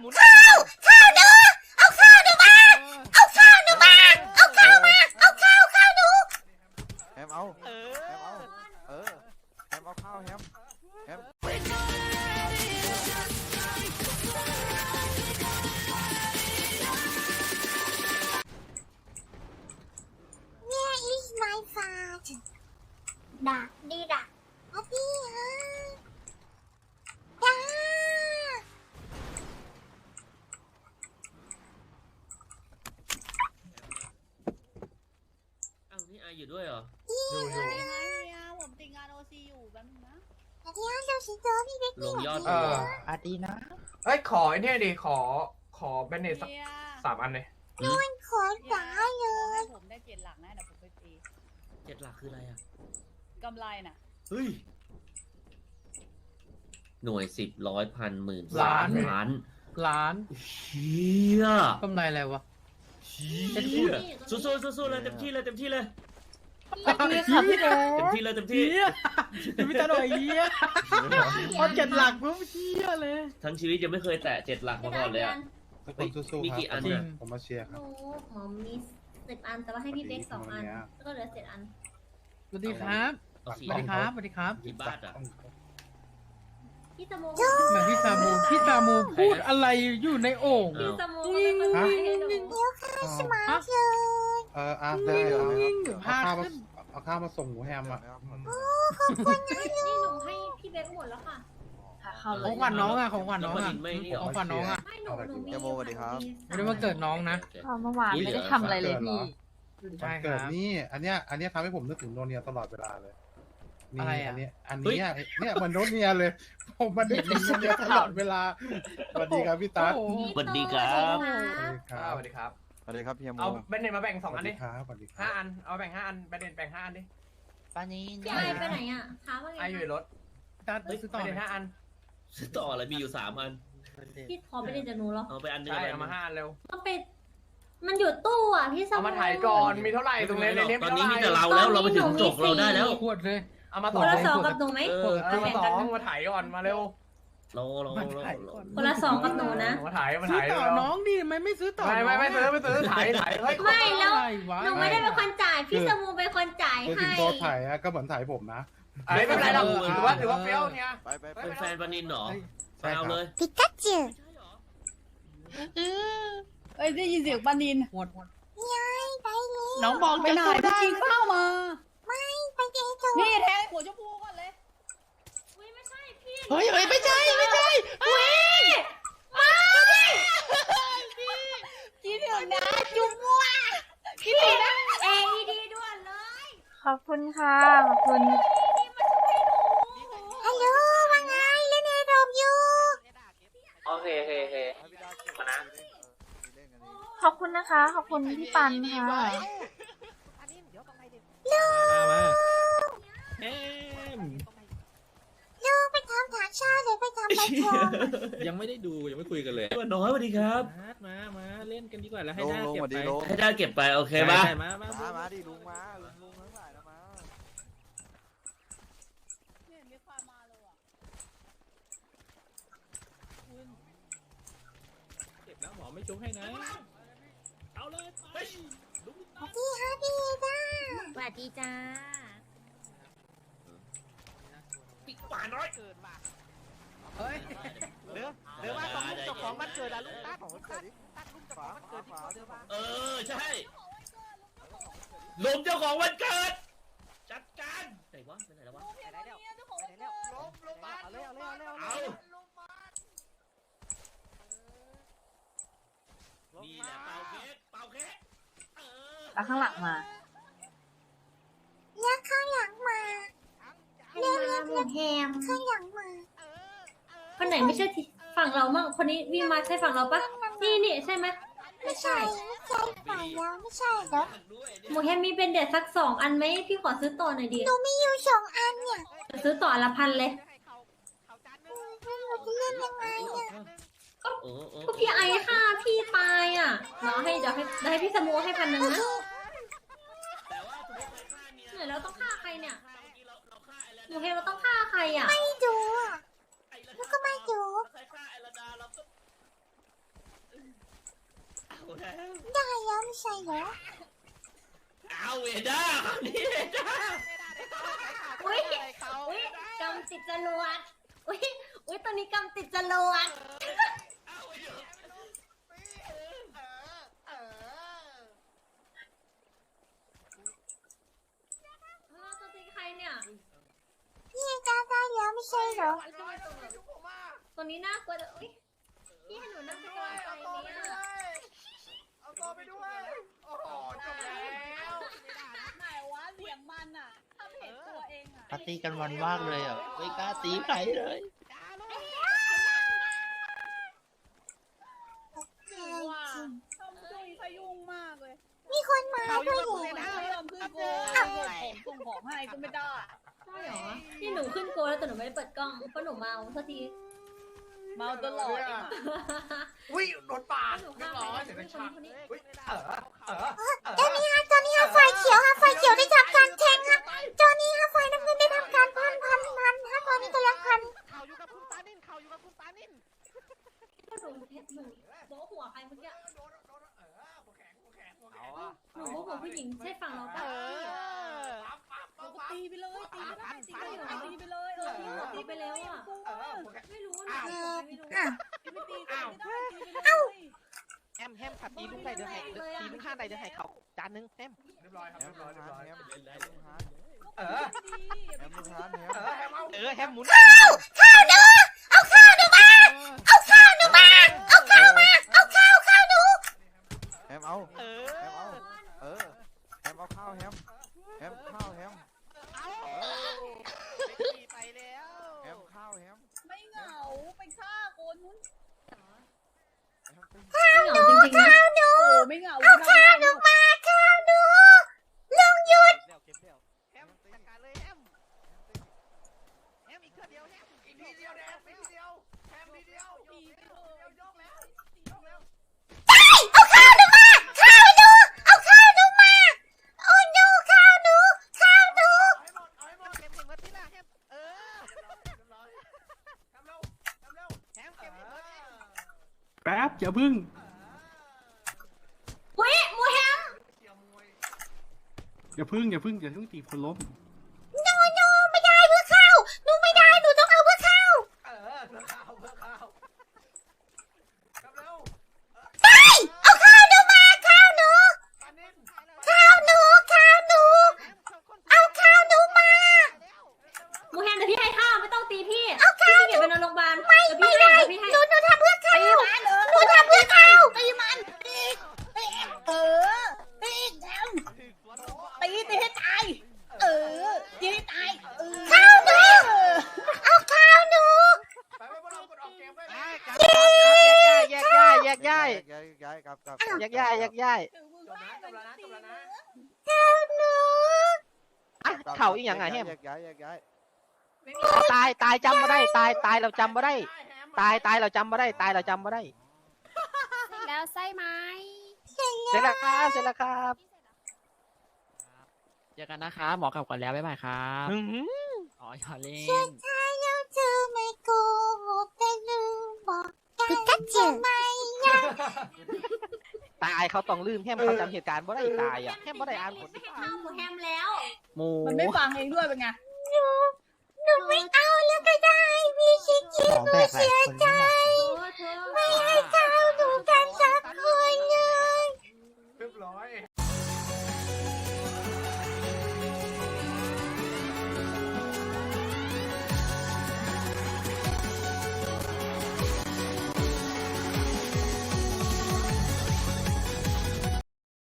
muốn khao khao nữa? Ông khao nữa ba ông khao nữa ba ông khao ba ông khao khao nữa em âu em âu ừ. Em âu khao em. Em. Where is my father? Dark. าวนี่ไออยู่ด้วยเหรอ อยู่อยู่เฮียผมติดงานโอซีอยู่แป๊บนึงนะสวัสดีฮะเจ้าสิงโตพี่เบ๊กลงยอดเออ อาดีนะ เอ้ยขอไอ้เนี่ยดิขอขอแบนเนตสักเฮียสามอันเลยมันขอตายเลให้ยผมได้เจ็ดหลักนะเดี๋ยวผมไปตีเจ็ดหลักคืออะไรอะ กำไรน่ะเฮ้ย หน่วยสิบร้อยพันหมื่นล้าน ล้านร้านเฮียกำไรอะไรวะ เฮียสู้ๆสู้ๆเลยเต็มที่เลยเต็มที่เลย พี่ค่ะพี่โดเต็มที่เลยเต็มที่ เฮียพี่ตาหน่อยเฮียพอเจ็ดหลักปุ๊บเฮียเลย ทั้งชีวิตยังไม่เคยแตะเจ็ดหลักมาก่อนเลยอะทุกคนสู้มีๆกี่คอัรับนเนี่ย ผมมาเชียร์หครับนูหมอมีสิบอัน แต่ว่าให้พี่เบ๊กสองอัน แล้วก็เหลือเจ็ดอัน สวัสดีครับเอาสสี่วัสดีครับสวัสดีครับกี่บาทอะพี่สมูเหมือนพี่ซามูพี่ซามูพูดอะไรอยู่ในโอ่ง พี่สมูเป็นคนถ่ายให้หนูเดี๋ ยวข้าวสมาร์ทเลยเอออะได้เอายิ่งเอาพาข้าวมาขึ้นเอาข้าวมาส่งหมูแฮมอะนี่หนูให้พี่เบ๊กหมดแล้วค่ะ ของขวัญน้องอะของขวัญน้องแล้วอะปริญไม่นี่เหรอของขวัญน้องอะไม่หนูหนูมีเยโมสวัสดีครับ ไม่ได้มาเกิดน้องนะโอเคเมื่อวานไม่ได้ทำอะไรเลยพี่ใช่วันคเกิรัดบ นี่อันเนี้ยอันเนี้ยทำให้ผมนึกถึงโนเนียตลอดเวลาเลยนี่อะไรอะ อันเนี้ยอันเนี้ยเนี่ยเหมันโนเนียเลย ผมมันนึกถึงโนเนียตลอดเวลาสวัสดีครับพี่ตั๊ดโอ้โหสวัสดีครับ สวัสดีคอ่ารับสวัสดีครับ สวัสดีครับพี่แฮมโมเอาแบนเนตมาแบ่งสสองวัอัสนดีดิครับสวัสดีครัห้าบอัน เอาแบ่งห้าอันแบนเนตแบ่งห้าอันดิปานี้พี่ไอไปไหนอะท้าว่าไงไออยู่ในรถตัดซื้อแบต่อนเนตห้าอันซื้อต่ออะไรมีอยู่สามอัน พี่ขอไปเรียนจากหนูเหรอเอาไปอันหนึงใช่ไปอัเอานหนึมางห้าอันเร็วต้องไปมันอยู่ตู้อะพี่สมูเอามาถ่ายก่อน มีเท่าไหร่ตรงนี้ในนี้ตมีอนเท่านี้ไหมีร่แต่เราแล้วเราไปถึงจบเราได้แล้ว ขวดเลยเอามาคสองนละสองกับหนูไหมเอเอออ เอามาสองมาถ่ายก่อน มาเร็ว เราเราเราเราคนละสองกับหนูนะ มาถ่ายมาซื้อถ่ายต่อน้องดิไมไม่ซื้อต่อไม่ไม่ไม่ซื้อไม่ซื้อถ่ายถ่ายไม่แล้วหนูไม่ได้เป็นคนจ่ายพี่สมูเป็นคนจ่ายคือถึให้งโตถ่ายอะก็เหมือนถ่ายผมนะไอ้ไม่เป็นไรหรอกถือว่าถือว่าเฟี้ยวเนี่ยไปไปไปเป็นแฟนปานินเหรอไปเอาเลยปิกาจูเอ้ยได้ยินเสียงปานินหวดหวดยายไปเลยน้องบอกไปไหนไปกินข้าวมาไม่ไปเจอจูนี่แทงหัวชมพูก่อนเลยอุ้ยไม่ใช่พี่เฮ้ยเฮ้ยไม่ใช่ไม่ใช่ กินถึงนะจุ๊บมัว พี่เบ๊กเอดีด่วนเลยขอบคุณค่ะขอบคุณฮัลโหลว่าไงเล่นในรมอยู่โอเคโอเคโอเคให้พี่ดาเก็บมานะเล่นกันดิขอบคุณนะคะ ขอบคุณพี่ปันค่ะเอ็ม ลูกไปทำฐาน ชาหรือไปทำใบทองยังไม่ได้ดูยังไม่คุยกันเลยตัวน้อยสวัสดีครับมามามาเล่นกันดีกว่าแล้วให้ลงหน้าลงเก็สบวัสไปดีลงให้ได้เก็บไปโอเคใช่ปะใช่มามามามาดิลุงมาลุงลุงทั้งหลายนะมาไม่เห็นมีใครมาเลยอะเก็บแล้วหมอไม่จุกให้นะ เอาเลยไปลุกพี่ฮะพี่ด้าสวัสดีจ้าป่าน้อยเฮ้ยเดี๋ยวเดี๋ยวว่าต้องลูกเจ้าของมันเกิดอะลูกตาของเกิดดิฝาฝาฝาเดี๋ยวมาเออใช่ลุงเจ้าของวันเกิด จัดการไหนวะไปไหนแล้ววะเนี่ยเจ้าของวันเกิดลงลงมาเอาเร็วเร็วเร็วเอานี่แหละเป่าเค้กเป่าเค้กเออแล้วข้างหลังมาแล้วข้างหลังมาเรียกเรียกเรียกแฮมข้างหลังมา คนไหนไม่ใช่ที่ฝั่งเรามั่งคนนี้วิ่งมาใช่ฝั่งเราปะนี่นี่ใช่ไหมไม่ไม่ใช่ใช่ไม่ใช่ฝ่ายเราไม่ใช่เหรอหมูแฮมมีเป็นเด็ดสักสองอันไหมพี่ขอซื้อต่อหน่อยดิหนูมีอยู่สองอันเนี่ยซื้อต่ออนละพันเลยหนูจะเล่นยังไงเนี่ยโอ้โอ้โอ้ก็พี่ไอฆ่าพี่ตายอะเนาะให้เดี๋ยวให้เดี๋ยวให้พี่สมูให้พันหนึ่งนะแต่ว่าถูกไปฆ่าเมียเหนื่อยแล้วต้องฆ่าใครเนี่ยฆ่าเมื่อกี้เราเราฆ่าไอ้ละหมูแฮมเราต้องฆ่าใครอะไม่ดูอะ ไอ้ละ แล้วก็ไม่ดู ใครฆ่าไอ้ละดาเราก็ ได้แล้วไม่ใช่เหรอเอาเวด้านี้เวด้าอุ้ยอุ้ยกำติดจรวดอุ้ยอุ้ยตอนนี้กำติดจรวดเอาไอ้เดี๋ยวเออตัวจริงใครเนี่ยพี่จ้าได้แล้วไม่ใช่เหรอตัวนี้น่ากลัวเลยอุ้ยพี่ให้หนูนั่งเป็นกำลังใจเนี่ย เอาตัวไปด้วย โอ้โหจบแล้ว ไหนวะเสียงมันอะถ้าเห็นตัว เองอะปาร์ตี้กันวันมากเลยอะไม่กล้าตีใครเลยว่าทำจุยขยุ่งมากเลยมีคนมาเขาด้วยอยู่เหรกับอไม่ยอมขึ้นโกงส่งของให้ก็ไม่ได้ใช่เหรอที่หนูขึ้นโกแล้วแต่หนูไม่ได้เปิดกล้องเพราะหนูเมาโทษทีเมาตลอดเองอะอุ้ยโดนปาดหนูเรีข้ายมบไปร้อยนะเสียงคดันงชักคนนี้อุ้ยเออเออเออตอนนี้ฮะตอนนี้ฮะไฟเขียวฮะไฟเขียวได้ทำการแทง หนูตีใครไม่รู้อะตีไปตีใครไม่ได้ตีไปเลย แฮมแฮมขัดตีลูกได้เดือดให้ตีลูกข้างได้เดือดให้เขาจานหนึงแฮมเรียบร้อยครับแฮเรีมยบร้อยเรียบร้อยแฮมเล่นได้เออ แฮมลูกค้าแฮมเออแฮมเอาเออแฮมหมุนข้าวข้าวหนูเอาข้าวหนูมา เอาข้าวหนูมา เอาข้าวมา เอาข้าวข้าวหนู แฮมเอา เอ แฮมเอา อ เออแฮมเอาข้าวแฮมแฮมข้าวแฮม เอา ไปแล้วแฮมข้าวแฮม ไม่เหงาไปฆ่าคนนู้น แฮมตี เหงาจริงๆนะ ข้าวหนู โอ้ไม่เหงา เอาข้าวหนูมา ข้าวหนูลงหยุด เร็วเก็บเร็วแฮมจัดการเลยแฮมแฮมอีกเครื่องเดียวแฮม อีกทีเดียวแดงอีกทีเดียวแฮมทีเดียว ตีไปเถ เดีย อะ วยกแล้วยกแล้ว เอาข้าวหนูมา ข้าวหนู เอาข้าวหนูมา โอ้หนูข้าวหนู ข้าวหนู เอาให้หมดเอาให้หมด เก็บให้หมดที่ละแฮมเออ เรียบร้อยทำเร็วทำเร็ว แฮมเก็บให้หมดแฮม แป๊บ อย่าพึ่งอุ้ยหมูแฮมเกี่ยวมวยอย่าพึ่งอย่าพึ่งอย่าพึ่งตีคนล้ม โนโนไม่ได้เพื่อข้าวหนูไม่ได้ หนูต้องเอาเพื่อข้าว เออเพื่อข้าวเพื่อข้าวทำเร็ว ไปเอาข้าวหนูมา ข้าวหนู ปานิน ข้าวหนู ข้าวหนู เอาข้าวหนูมา หมูแฮมเดี๋ยวพี่ให้ข้าวไม่ต้องตีพี่ เอาข้าว พี่เก็บไปนอนโรงพยาบาล ไม่ เดี๋ยวพี่ ไม่ ให้ ได้ เดี๋ยวพี่ให้ หนูหนูทำเพื่อข้าว หนูทำเพื่อข้าว ตีมันตีเออตีแดงตีตีให้ตาย เออตีให้ตายเออ ข้าวหนู เอาข้าวหนู ไปไปพวกเรากดออกเกมด้วย ไป นะ กลับกลับแยกย้ายแยกย้ายแยกย้ายกลับกลับแยกย้ายแยกย้ายถึงมึงจบว่านะจมับนแล้วนะจตีบแล้วมึนะงข้าวหนูอะเข่าอีกอย่างไงแฮมแยกย้ายแยกย้ายตายตายจำมาได้ ตายตายเราจำมาได้ ตายตายเราจำมาได้ ตายเราจำมาได้แล้วไส้ไหมเสร็จแล้วครับเสร็จแล้วครับเจอกันนะครับหมอกลับก่อนแล้วบ๊ายบายครับอื้อหืออ๋ออย่าเล่นถ้าเราเธอไม่โกหกแต่ลืมบอกกันทำไม ตายเขาต้องลืมแฮมเขาจำเหตุการณ์บ่ได้ตายอะแฮมบ่ได้อ่านผลไม่ให้ข้าวหมูแฮมแล้วหมูมันไม่ฟังเองด้วยเป็นไงหนูหนูไม่เอาแล้วก็ได้พี่ชิคกี้ของแบกหลายคนนี่แหละเธอเธอไม่ให้ข้าว